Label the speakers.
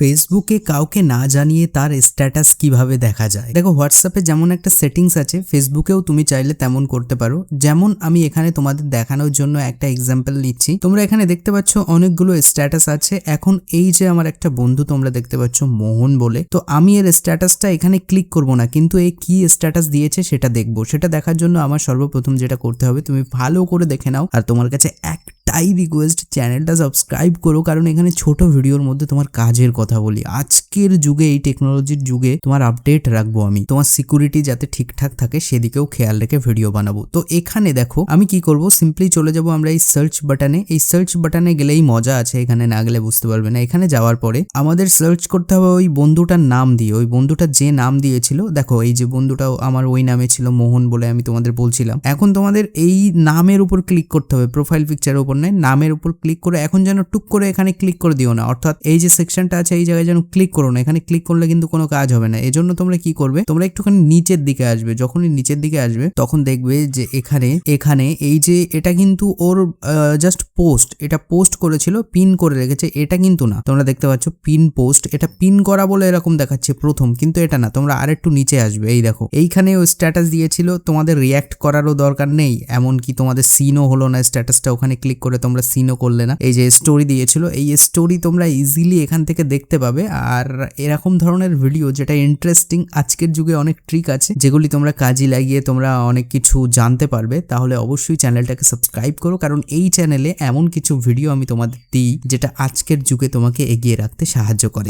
Speaker 1: ফেসবুকে কাউকে না জানিয়ে তার স্ট্যাটাস কীভাবে দেখা যায়? দেখো হোয়াটসঅ্যাপে যেমন একটা সেটিংস আছে ফেসবুকেও তুমি চাইলে তেমন করতে পারো। যেমন আমি এখানে তোমাদের দেখানোর জন্য একটা এক্সাম্পল নিচ্ছি। তোমরা এখানে দেখতে পাচ্ছ অনেকগুলো স্ট্যাটাস আছে। এখন এই যে আমার একটা বন্ধু তোমরা দেখতে পাচ্ছ মোহন বলে, তো আমি এর স্ট্যাটাসটা এখানে ক্লিক করব না, কিন্তু এ কি স্ট্যাটাস দিয়েছে সেটা দেখব। সেটা দেখার জন্য আমার সর্বপ্রথম যেটা করতে হবে, তুমি ভালো করে দেখে নাও। আর তোমার কাছে একটাই রিকোয়েস্ট চ্যানেলটা সাবস্ক্রাইব করো, কারণ এখানে ছোট ভিডিওর মধ্যে তোমার কাজের কথা বলি। আজকের যুগে, এই টেকনোলজির যুগে তোমার আপডেট রাখব আমি। তোমার সিকিউরিটি যাতে ঠিকঠাক থাকে, সেদিকেও খেয়াল রেখে ভিডিও বানাবো। তো এখানে দেখো, আমি কি করব? সিম্পলি চলে যাব আমরা এই সার্চ বাটনে এই সার্চ বাটনে গেলেই মজা আছে এখানে, না গেলে বুঝতে পারবে না। এখানে যাওয়ার পরে আমাদের সার্চ করতে হবে ওই বন্ধুটার নাম দিয়ে। ওই বন্ধুটা যে নাম দিয়েছিল, দেখো এই যে বন্ধুটাও আমার ওই নামে ছিল, মোহন বলে আমি তোমাদের বলছিলাম। এখন তোমাদের এই নামের উপর ক্লিক করতে হবে প্রোফাইল পিকচারের উপর। নয় নামের উপর ক্লিক করে এখন যেন টুক করে এখানে ক্লিক করে দিও না। অর্থাৎ এই যে সেকশনটা আছে, এই জায়গায় যেন ক্লিক করো না। এখানে ক্লিক করলে কিন্তু কোনো কাজ হবে না। এজন্য তোমরা কি করবে? তোমরা একটুখানি নিচের দিকে আসবে। যখনই নিচের দিকে আসবে, তখন দেখবে যে এখানে এখানে এই যে এটা কিন্তু ওর জাস্ট পোস্ট এটা পোস্ট করেছিল পিন করে রেখেছে, এটা কিন্তু না। তোমরা দেখতে পাচ্ছ পিন পোস্ট এটা পিন করা বলে এরকম দেখাচ্ছে প্রথম, কিন্তু এটা না, তোমরা আরেকটু নিচে আসবে, এই দেখো। এইখানে ও স্ট্যাটাস দিয়েছিল, তোমাদের রিয়াক্ট করারও দরকার নেই, এমনকি তোমাদের সিনও হলো না স্ট্যাটাসটা ওখানে ক্লিক করে তোমরা সিনও করলে না। এই যে স্টোরি দিয়েছিল, এই স্টোরি তোমরা ইজিলি এখান থেকে দেখতে পাবে, আর এরকম ধরনের ভিডিও যেটা ইন্টারেস্টিং আজকের যুগে অনেক ট্রিক আছে, যেগুলি তোমরা কাজে লাগিয়ে তোমরা অনেক কিছু জানতে পারবে, তাহলে অবশ্যই চ্যানেলটাকে সাবস্ক্রাইব করো, কারণ এই চ্যানেলে এমন কিছু ভিডিও আমি তোমাদের দিই যেটা আজকের যুগে তোমাকে এগিয়ে রাখতে সাহায্য করে।